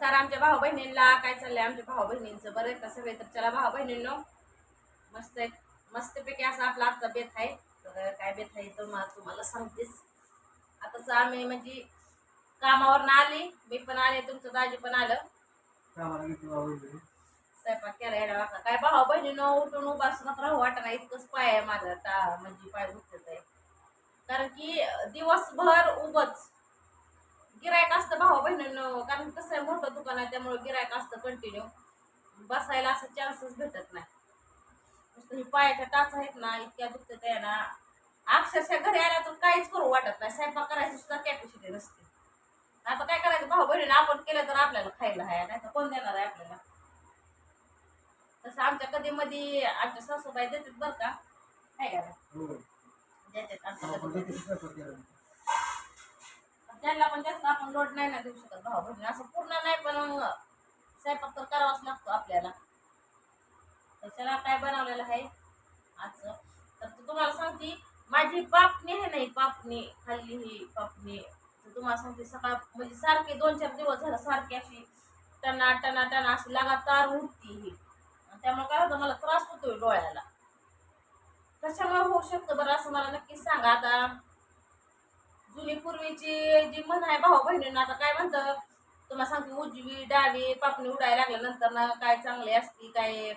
नमस्कार आमच्या भाऊ बहिणींना काय चाललंय आमच्या भाऊ बहिणींचं बरं आहे का सगळे? तर चला भाऊ बहिणींनो मस्त मस्तपैकी असा आपला आजचा बेत आहे. तर काय बेत आहे तर मला तुम्हाला सांगतेस आताच आम्ही म्हणजे कामावर आली. मी पण आले तुमचं दाजी पण आलं. स्वयंपाक केला काय भाऊ बहिणीनं उठून उभासून राहू वाटणार इतकंच पाय आहे माझा. म्हणजे पाय दुखत आहे कारण की दिवसभर उभच. गिरायक असतं भाऊ बहिणीनं. कारण कसं आहे मोठं दुकान आहे त्यामुळे गिरायक असतं कंटिन्यू बसायला असं चान्सच भेटत नाही. नुसतं ही पायाच्या टाच आहेत ना इतक्या दुखत आहे ना. अक्षरशः घरी आल्या तर काहीच करू वाटत नाही. स्वयंपाक करायची सुद्धा कॅपॅसिटी नसते. आता काय करायचं? भाऊ बहिणीनं आपण केलं तर आपल्याला खायला आहे. नाही तर कोण देणार आहे आपल्याला? तसं आमच्या कधी मध्ये आमच्या सासूबाई देतात बरं का? काय करा हो. देतात आमच्या आपण कधी देखील स्वयंपाक केला. त्यांना पण जास्त आपण लोड नाही ना देऊ शकत भाऊ बहिणी असं पूर्ण नाही पण मग स्वयंपाक तर करावाच लागतो आपल्याला. तर काय बनवलेलं आहे? आज तर तुम्हाला सांगते माझी पापणी आहे नाही पापणी खाल्ली ही पापणी. तर तुम्हाला सांगते सकाळ म्हणजे सारखे दोन चार दिवस झालं सारखी अशी टना टना टना अशी लगातार उठती ही. आणि त्यामुळे काय होतं मला त्रास होतोय डोळ्याला. कशामुळे होऊ शकतं बरं असं मला नक्कीच सांगा. आता जुनी पूर्वीची जी म्हण आहे भाऊ बहिणींना आता काय म्हणतं? तुम्हाला सांगते उजवी डावी पापणी उडायला लागल्यानंतर ना काय चांगली असती काय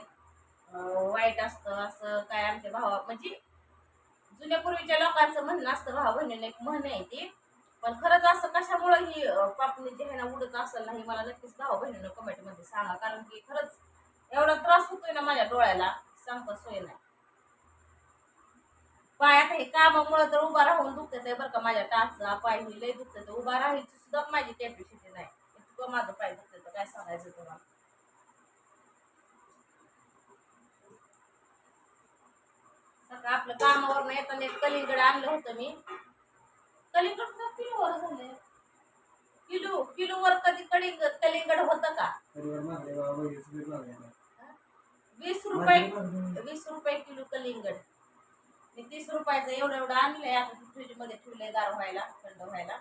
वाईट असतं असं काय आमच्या भावा म्हणजे जुन्या पूर्वीच्या लोकांचं म्हणणं असतं भाऊ बहिणीने एक म्हण आहे ती. पण खरंच असं कशामुळे ही पापणी जी आहे ना उडत असेल ना ही मला नक्कीच भाऊ बहिणीनं कमेंटमध्ये सांगा. कारण की खरंच एवढा त्रास होतोय ना माझ्या डोळ्याला सांगता सोय नाही. पायात हे कामामुळे तर उभा राहून दुखत आहे बरं का माझ्या टाचचा. पाय ही लय दुखत उभा राहायची सुद्धा माझी कॅपॅसिटी नाही. इतकं माझं पाय दुखत काय सांगायचं तुम्हाला? आपलं कामावर नाही येताना एक कलिंगड आणलं होतं मी. कलिंगड किलोवर झालंय? किलो किलोवर कधी कलिंग कलिंगड होतं का. वीस रुपये. वीस रुपये किलो कलिंगड. मी तीस रुपयाचं एवढं एवढं आणलंय. आता फ्रीजमध्ये ठेवलंय गार व्हायला थंड व्हायला.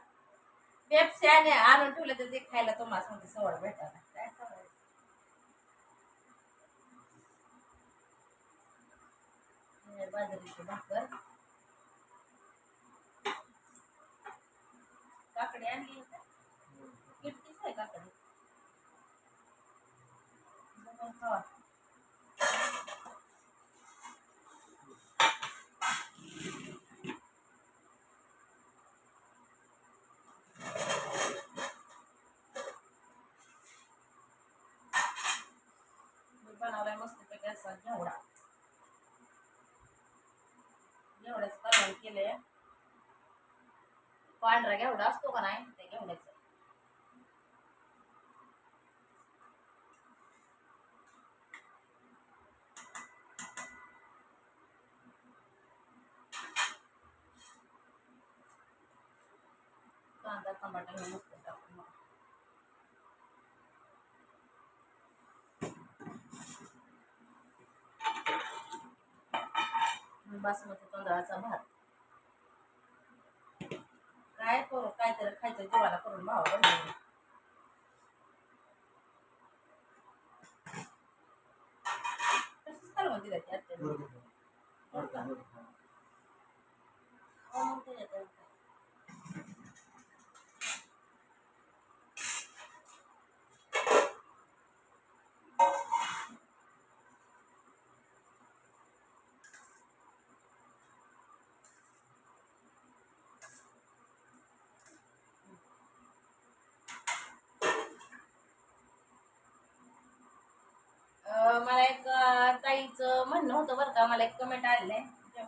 पेप्सी आणि आणून ठेवलं तर ते खायला तुम्हाला सांगते सवड भेटायला काय सांगायचं हे बाजरीची भाकर काकडी आणली का किटकीच आहे काकडी बघून खावा मी बनवलाय मस्त पैकी असा घेवडा घेवड्याचं कालवण केलंय पांढरा घेवडा असतो का नाही? त्या घेवड्याचं कांदा टमाटा हे मस्त टाकून मग. बासमती तांदळाचा भात काय करू काहीतरी खायचं जेवायला करून भाव बनवून तसंच कालवण दिलं ते आत्याने. बरोबर. बरोबर, बरोबर. हो, मग त्याच्यात काय. अं, मला एक अं, ताईचं आता मला एक कमेंट आलेलं आहे.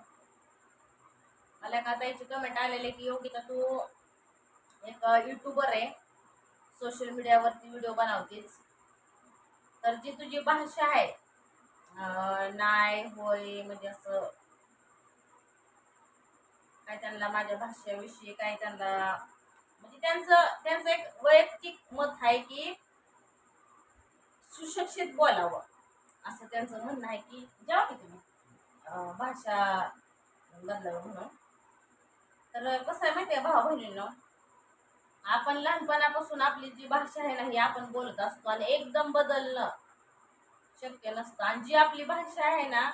मला आता याची कमेंट आलेले की योगिता तू एक युट्यूबर आहे. सोशल मीडियावरती व्हिडिओ बनवतेच तर जी तुझी भाषा आहे नाय होय म्हणजे असं काय त्यांना माझ्या भाषेविषयी काय त्यांना म्हणजे त्यांचं त्यांचं एक वैयक्तिक मत आहे की सुशिक्षित बोलावं. असं त्यांचं म्हणणं आहे की जेव्हा की तुम्ही भाषा बदलावं म्हणून. तर कसं आहे माहिती आहे भाऊ बहिणींना? आपण लहानपणापासून आपली जी भाषा आहे ना ही आपण बोलत असतो आणि एकदम बदलणं शक्य नसतं. आणि जी आपली भाषा आहे ना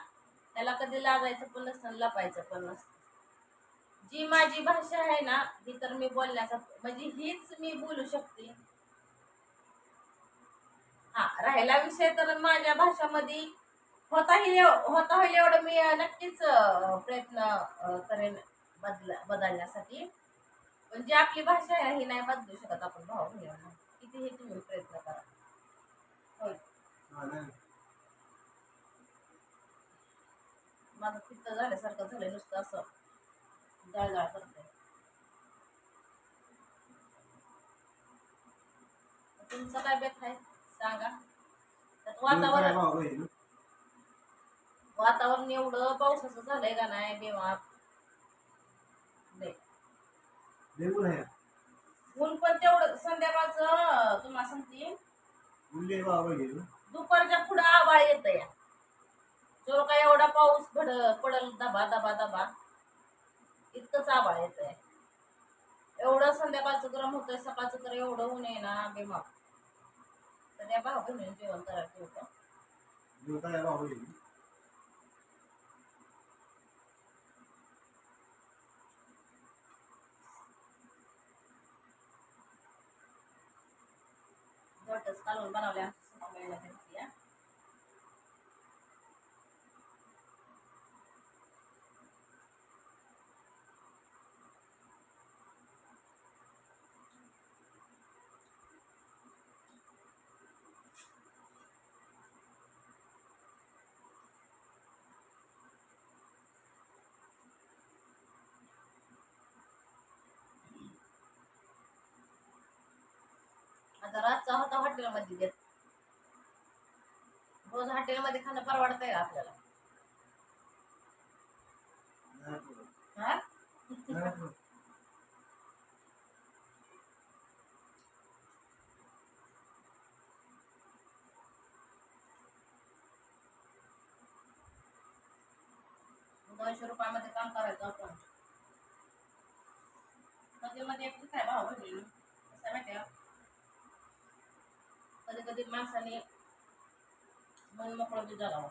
त्याला कधी लाजायचं पण नसतं आणि लपायचं पण नसतं. जी माझी भाषा आहे ना ही तर मी बोलण्याचा म्हणजे हीच मी बोलू शकते. हा राहिला विषय तर माझ्या भाषामध्ये होता होईल होता होईल एवढं मी नक्कीच प्रयत्न करेन बदल बदलण्यासाठी. पण जी आपली भाषा आहे ही नाही बदलू शकत आपण भाऊ बहिणींना कितीही तुम्ही प्रयत्न करा. होय. माझं पित्त झाल्यासारखं झालं नुसतं असं. जळजळ करते तुमचं काय बेत आहे? सांगा. त्यात वातावरण वातावरण एवढं पावसाचं झालंय का नाही बेमाप ऊन पण तेवढं संध्याकाळचं तुम्हाला सांगते. दुपारच्या पुढं आबाळ येत या. जर काय एवढा पाऊस पड पडल दबा दबा दबा इतकंच आबाळ येत आहे एवढं संध्याकाळचं गरम होतंय सकाळचं तर एवढं ऊन आहे ना बेमाप तर या भाऊ बहिणी जेवण करायचं होतं. देव काय भाऊ बहीण दोटच कालवून बनवले आमच्या सासूबाईला आता रातचा होता हॉटेलमध्ये देत. रोज हॉटेलमध्ये खाणं परवडतंय का आपल्याला? हा? दोनशे रुपयामध्ये काम करायचं आपण हॉटेलमध्ये एक आहे भाव बहिणी कसं माहिती आहे कधी कधी माणसाने मन मोकळं बी जगावं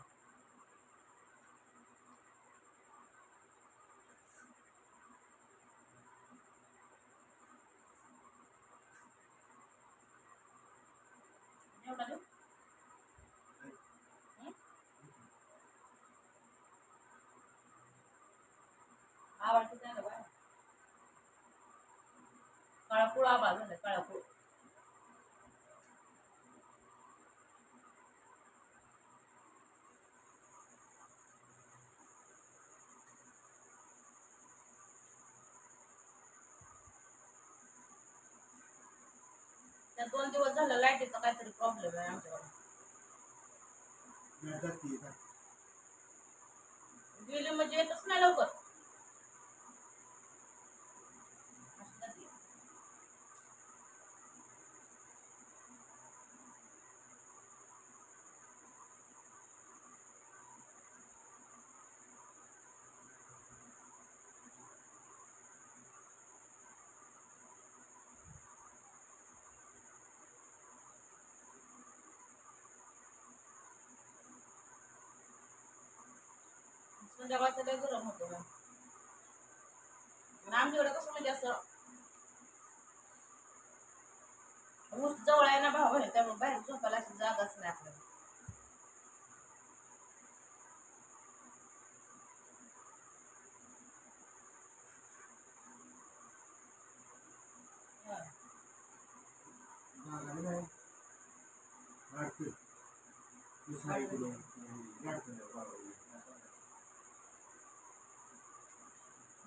एवढा देऊ हं? आवडतं त्याला बघा काळापूळ आबा झालं त्या दोन दिवस झालं लाईटीचा काहीतरी प्रॉब्लेम आहे आमच्याकडे. गेली म्हणजे येतच नाही लवकर संध्याकाळचं लय गरम होतं आणि आमच्याकडे कसं म्हणजे असं ऊस जवळ आहे ना भाव आहे त्यामुळे बाहेर झोपायला अशी जागाच नाही आपल्याला हा.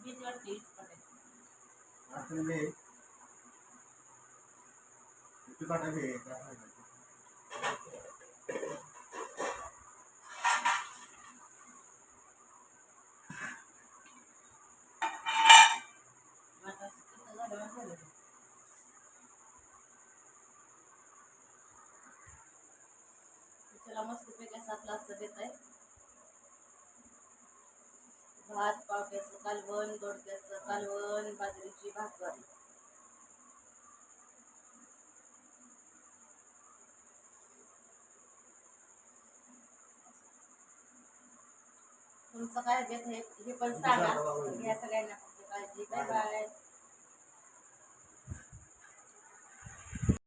जागा बाजरीची भाकर. तुमचं काय बेत हे पण सांगा. या सगळ्यांना काळजी. काय बाय.